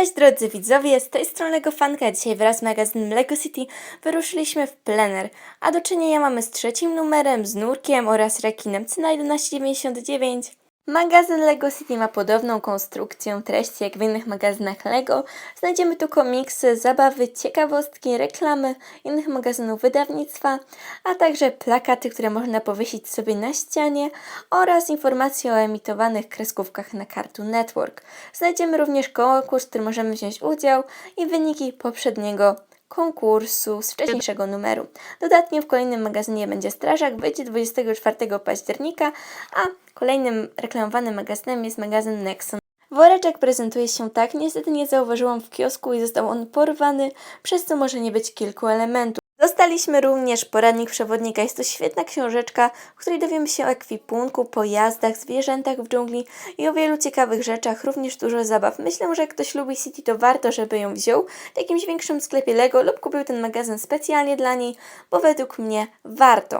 Cześć drodzy widzowie, z tej strony Lego Fanka. Dzisiaj wraz z magazynem Lego City wyruszyliśmy w plener, a do czynienia mamy z trzecim numerem, z Nurkiem oraz rekinem Cena 1199. Magazyn Lego City ma podobną konstrukcję, treści jak w innych magazynach Lego. Znajdziemy tu komiksy, zabawy, ciekawostki, reklamy innych magazynów wydawnictwa, a także plakaty, które można powiesić sobie na ścianie oraz informacje o emitowanych kreskówkach na Cartoon Network. Znajdziemy również konkurs, w którym możemy wziąć udział i wyniki poprzedniego konkursu z wcześniejszego numeru. Dodatnie w kolejnym magazynie będzie Strażak, wyjdzie 24 października, a kolejnym reklamowanym magazynem jest magazyn Nexon. Woreczek prezentuje się tak, niestety nie zauważyłam w kiosku i został on porwany, przez co może nie być kilku elementów. Dostaliśmy również poradnik przewodnika. Jest to świetna książeczka, w której dowiemy się o ekwipunku, pojazdach, zwierzętach w dżungli i o wielu ciekawych rzeczach, również dużo zabaw. Myślę, że jak ktoś lubi City, to warto, żeby ją wziął w jakimś większym sklepie Lego lub kupił ten magazyn specjalnie dla niej, bo według mnie warto.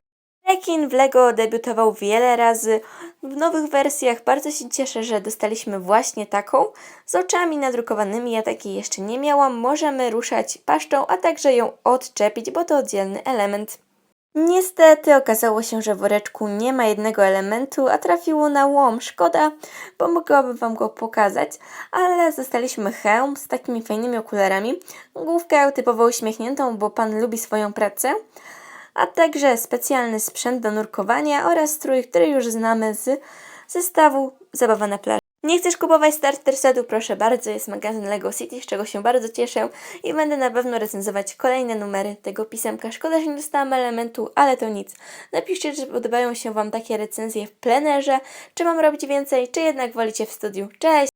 Rekin w Lego debiutował wiele razy w nowych wersjach. Bardzo się cieszę, że dostaliśmy właśnie taką z oczami nadrukowanymi. Ja takiej jeszcze nie miałam. Możemy ruszać paszczą, a także ją odczepić, bo to oddzielny element. Niestety okazało się, że w woreczku nie ma jednego elementu, a trafiło na łom. Szkoda, bo mogłabym Wam go pokazać, ale zostaliśmy hełm z takimi fajnymi okularami, główkę typowo uśmiechniętą, bo Pan lubi swoją pracę, a także specjalny sprzęt do nurkowania oraz strój, który już znamy z zestawu Zabawa na plaży. Nie chcesz kupować starter setu? Proszę bardzo, jest magazyn Lego City, z czego się bardzo cieszę i będę na pewno recenzować kolejne numery tego pisemka. Szkoda, że nie dostałam elementu, ale to nic. Napiszcie, czy podobają się Wam takie recenzje w plenerze, czy mam robić więcej, czy jednak wolicie w studiu. Cześć!